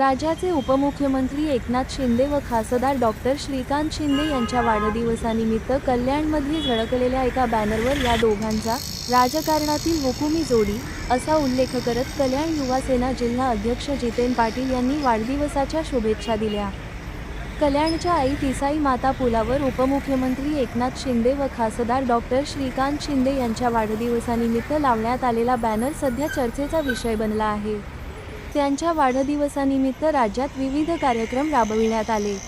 राज्याचे उपमुख्यमंत्री एकनाथ शिंदे व खासदार डॉक्टर श्रीकांत शिंदे यांच्या वाढदिवसानिमित्त कल्याणमध्ये झळकलेल्या एका बॅनरवर या दोघांचा राजकारणातील हुकुमी जोडी असा उल्लेख करत कल्याण युवा सेना जिल्हा अध्यक्ष जितेन पाटील यांनी वाढदिवसाच्या शुभेच्छा दिल्या. कल्याणच्या आई तिसाई माता पुलावर उपमुख्यमंत्री एकनाथ शिंदे व खासदार डॉक्टर श्रीकांत शिंदे यांच्या वाढदिवसानिमित्त लावण्यात आलेला बॅनर सध्या चर्चेचा विषय बनला आहे. त्यांच्या वाढदिवसानिमित्त राज्यात विविध कार्यक्रम राबविण्यात आले.